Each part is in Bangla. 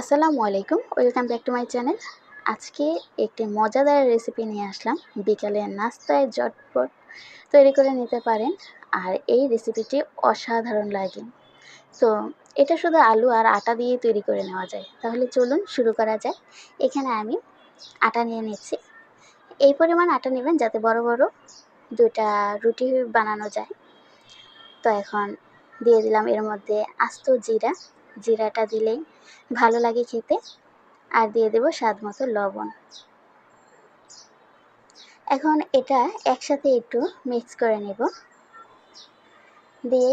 আসসালামু আলাইকুম, welcome back to my channel. আজকে একটি মজাদার রেসিপি নিয়ে আসলাম। বিকালে নাস্তায় জটপট তৈরি করে নিতে পারেন। আর এই রেসিপিটি অসাধারণ লাগে। তো এটা শুধু আলু আর আটা দিয়ে তৈরি করে নেওয়া যায়। তাহলে চলুন শুরু করা যায় এখানে আমি আটা নিয়ে নিচ্ছি। এই পরিমাণ আটা নেবেন যাতে বড় বড় দুটা রুটি বানানো যায়। তো এখন দিয়ে দিলাম এর মধ্যে আস্ত জিরা। জিরাটা দিলেই ভালো লাগে খেতে। আর দিয়ে দেবো স্বাদ মতো লবণ। এখন এটা একসাথে একটু মিক্স করে নেব। দিয়ে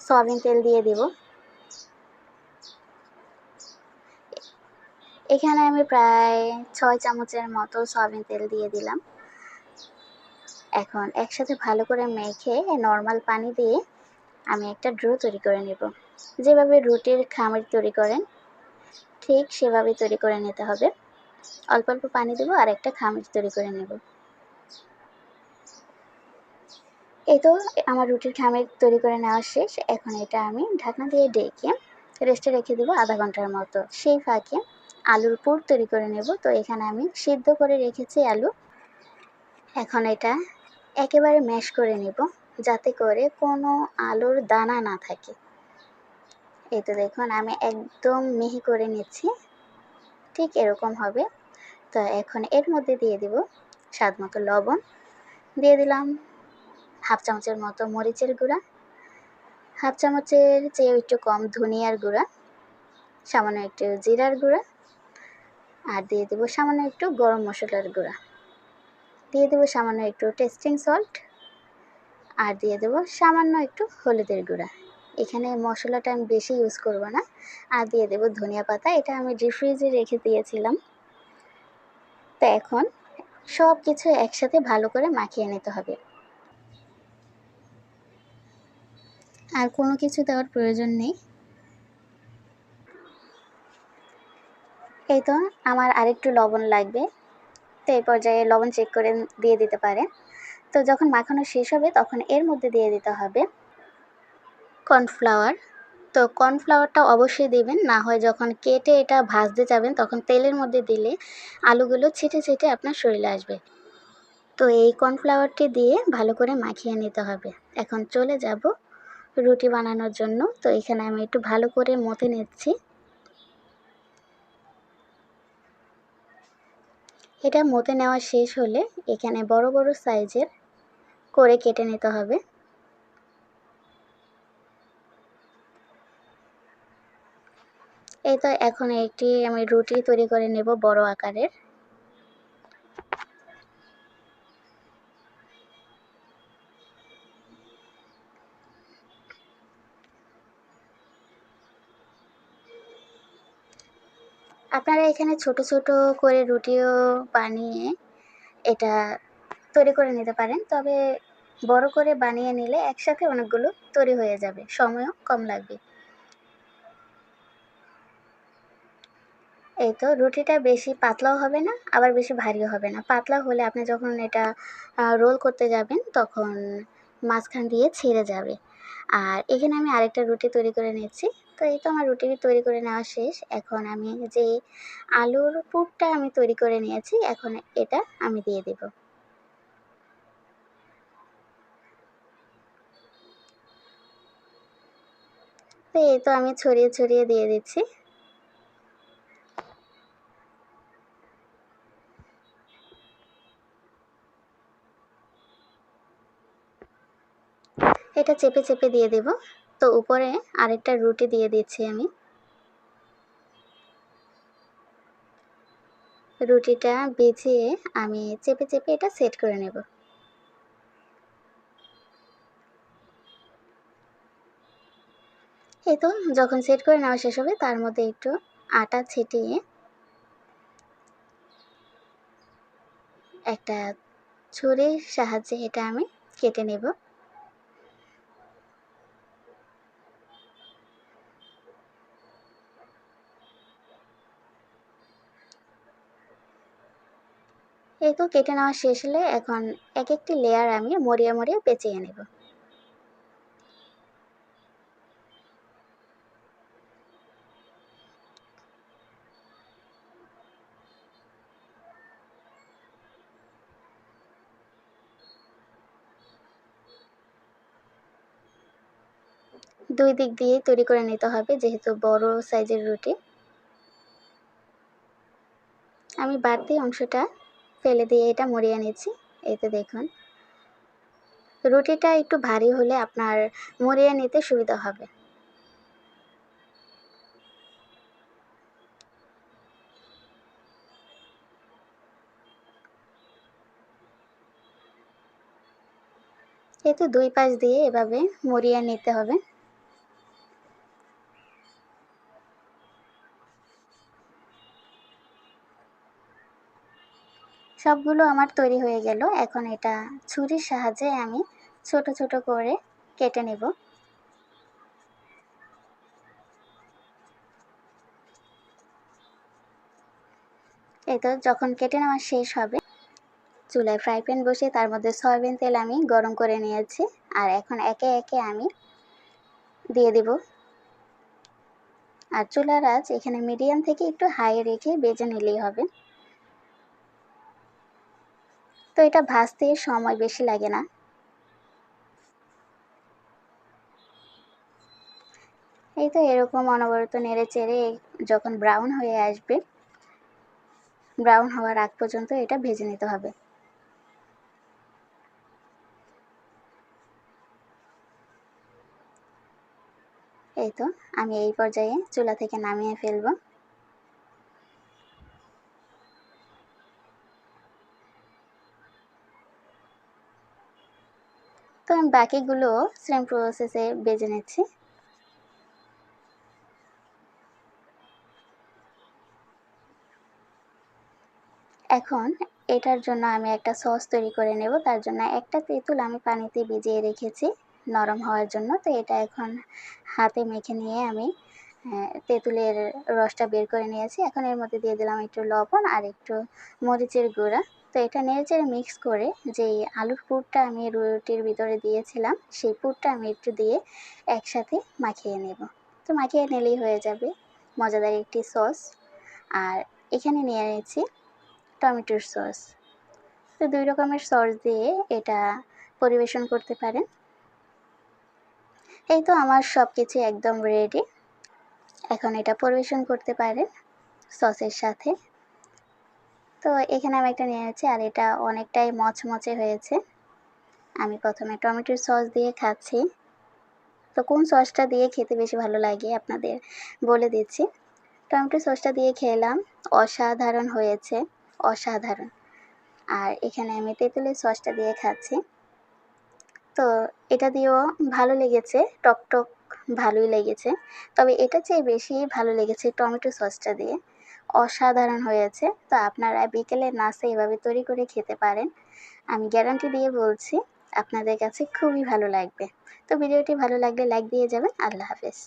সয়াবিন তেল দিয়ে দেব। এখানে আমি প্রায় ছয় চামচের মতো সয়াবিন তেল দিয়ে দিলাম। এখন একসাথে ভালো করে মেখে নর্মাল পানি দিয়ে আমি একটা ড্রো তৈরি করে নেব। যেভাবে রুটির খামির তৈরি করেন, ঠিক সেভাবে তৈরি করে নিতে হবে। অল্প অল্প পানি দেবো আর একটা খামির তৈরি করে নেব। এই তো আমার রুটির খামির তৈরি করে নেওয়া শেষ। এখন এটা আমি ঢাকনা দিয়ে ডেকে রেস্টে রেখে দেবো আধা ঘণ্টার মতো। সেই ফাঁকে আলুর পুর তৈরি করে নেব। তো এখানে আমি সিদ্ধ করে রেখেছি আলু। এখন এটা একেবারে ম্যাশ করে নেব, যাতে করে কোনো আলুর দানা না থাকে। এই তো দেখুন, আমি একদম মিহি করে নিচ্ছি। ঠিক এরকম হবে। তো এখন এর মধ্যে দিয়ে দিব স্বাদ মতো লবণ। দিয়ে দিলাম হাফ চামচের মতো মরিচের গুঁড়া। হাফ চামচের চেয়ে একটু কম ধনিয়ার গুঁড়া, সামান্য একটু জিরার গুঁড়া। আর দিয়ে দেবো সামান্য একটু গরম মশলার গুঁড়া। দিয়ে দেবো সামান্য একটু টেস্টিং সল্ট আর দিয়ে দেবো সামান্য একটু হলুদের গুঁড়া। এখানে মশলাটা আমি বেশি ইউজ করব না। আর দিয়ে দেবো ধনিয়া পাতা, এটা আমি ফ্রিজে রেখে দিয়েছিলাম। তো এখন সব কিছু একসাথে ভালো করে মাখিয়ে নিতে হবে। আর কোনো কিছু দেওয়ার প্রয়োজন নেই। এই তো আমার আরেকটু লবণ লাগবে। তো এই পর্যায়ে লবণ চেক করে দিয়ে দিতে পারেন। তো যখন মাখানো শেষ হবে, তখন এর মধ্যে দিয়ে দিতে হবে কর্নফ্লাওয়ার। তো কর্নফ্লাওয়ারটা অবশ্যই দেবেন, না হয় যখন কেটে এটা ভাজতে যাবেন তখন তেলের মধ্যে দিলে আলুগুলো ছিটে ছিটে আপনার শরীরে আসবে। তো এই কর্নফ্লাওয়ারটি দিয়ে ভালো করে মাখিয়ে নিতে হবে। এখন চলে যাব রুটি বানানোর জন্য। তো এখানে আমি একটু ভালো করে মথে নিচ্ছি। এটা মতে নেওয়া শেষ হলে এখানে বড় বড় সাইজের করে কেটে নিতে হবে। এই তো এখন একটি আমি রুটি তৈরি করে নেব বড় আকারের। আপনারা এখানে ছোট ছোট করে রুটিও বানিয়ে এটা তৈরি করে নিতে পারেন, তবে বড় করে বানিয়ে নিলে একসাথে অনেকগুলো তৈরি হয়ে যাবে, সময়ও কম লাগবে। এই তো রুটিটা বেশি পাতলাও হবে না, আবার বেশি ভারীও হবে না। পাতলা হলে আপনি যখন এটা রোল করতে যাবেন তখন মাঝখান দিয়ে ছেড়ে যাবে। আর এখানে আমি আরেকটা রুটি তৈরি করে নিচ্ছি। তো এই তো আমার রুটি তৈরি করে নেওয়া শেষ। এখন আমি যে আলুর পুরটা আমি তৈরি করে নিয়েছি, এখন এটা আমি দিয়ে দেব। তো এই তো আমি ছড়িয়ে ছড়িয়ে দিয়ে দিচ্ছি। এটা চেপে চেপে দিয়ে দেব। তো উপরে আরেকটা রুটি দিয়ে দিচ্ছি আমি। রুটিটা বেছিয়ে আমি চেপে চেপে এটা সেট করে নেব। এই তো, যখন সেট করে নেওয়া শেষ হবে, তার মধ্যে একটু আটা ছিটিয়ে একটা ছুরির সাহায্যে এটা আমি কেটে নেব। এগুলো কেটে নেওয়া শেষ হলে এখন এক একটি লেয়ার আমি মরিয়া মরিয়া পেঁচিয়ে নেব। দুই দিক দিয়ে তৈরি করে নিতে হবে, যেহেতু বড় সাইজের রুটি। আমি বাড়তি অংশটা ফেলে দিয়ে এটা মরিয়ে নিচ্ছি। এতে দেখুন। রুটিটা একটু ভারী হলে আপনার মরিয়ে নিতে সুবিধা হবে। এই তো দুই পাশ দিয়ে এভাবে মরিয়ে নিতে হবে। সবগুলো আমার তৈরি হয়ে গেল। এখন এটা ছুরির সাহায্যে আমি ছোট ছোট করে কেটে নেব। এই তো, যখন কেটে নেওয়া শেষ হবে, চুলায় ফ্রাই প্যান বসে তার মধ্যে সয়াবিন তেল আমি গরম করে নিয়েছি। আর এখন একে একে আমি দিয়ে দেব। আর চুলার আঁচ এখানে মিডিয়াম থেকে একটু হাই রেখে বেজে নিলেই হবে। তো এটা ভাজতে সময় বেশি লাগে না। এই তো এরকম অনবরত নেড়ে চেড়ে যখন ব্রাউন হয়ে আসবে ব্রাউন হওয়ার আগ পর্যন্ত এটা ভেজে নিতে হবে। এই তো আমি এই পর্যায়ে চুলা থেকে নামিয়ে ফেলব। তো আমি বাকিগুলো সেম প্রসেসে বেজে নিচ্ছি। এখন এটার জন্য আমি একটা সস তৈরি করে নেব, তার জন্য একটা তেঁতুল আমি পানিতে ভিজিয়ে রেখেছি নরম হওয়ার জন্য। তো এটা এখন হাতে মেখে নিয়ে আমি তেঁতুলের রসটা বের করে নিয়েছি। এখন এর মধ্যে দিয়ে দিলাম একটু লবণ আর একটু মরিচের গুঁড়া। তো এটা নেড়েচেড়ে মিক্স করে যেই আলুর পুরটা আমি রুটির ভিতরে দিয়েছিলাম, সেই পুরটা আমি একটু দিয়ে একসাথে মাখিয়ে নেব। তো মাখিয়ে নিলেই হয়ে যাবে। মজাদার একটি সস আর এখানে নিয়ে নিয়েছি টমেটোর সস তো দুই রকমের সস দিয়ে এটা পরিবেশন করতে পারেন। এই তো আমার সব কিছু একদম রেডি এখন এটা পরিবেশন করতে পারেন সসের সাথে। তো এখানে আমি একটা নিয়ে নিয়েছি, আর এটা অনেকটাই মচমচে হয়েছে। আমি প্রথমে টমেটোর সস দিয়ে খাচ্ছি। তো কোন সসটা দিয়ে খেতে বেশি ভালো লাগে আপনাদের বলে দিচ্ছি। টমেটো সসটা দিয়ে খেলাম, অসাধারণ হয়েছে, অসাধারণ। আর এখানে আমি তেঁতুলের সসটা দিয়ে খাচ্ছি। তো এটা দিয়েও ভালো লেগেছে টক টক ভালোই লেগেছে। তবে এটা চেয়ে বেশি ভালো লেগেছে টমেটো সসটা দিয়ে। অসাধারণ হয়েছে। তো আপনারা বিকেলে নাস্তা এভাবে তৈরি করে খেতে পারেন। আমি গ্যারান্টি দিয়ে বলছি, আপনাদের কাছে খুবই ভালো লাগবে। তো ভিডিওটি ভালো লাগলে লাইক দিয়ে যাবেন। আল্লাহ হাফেজ।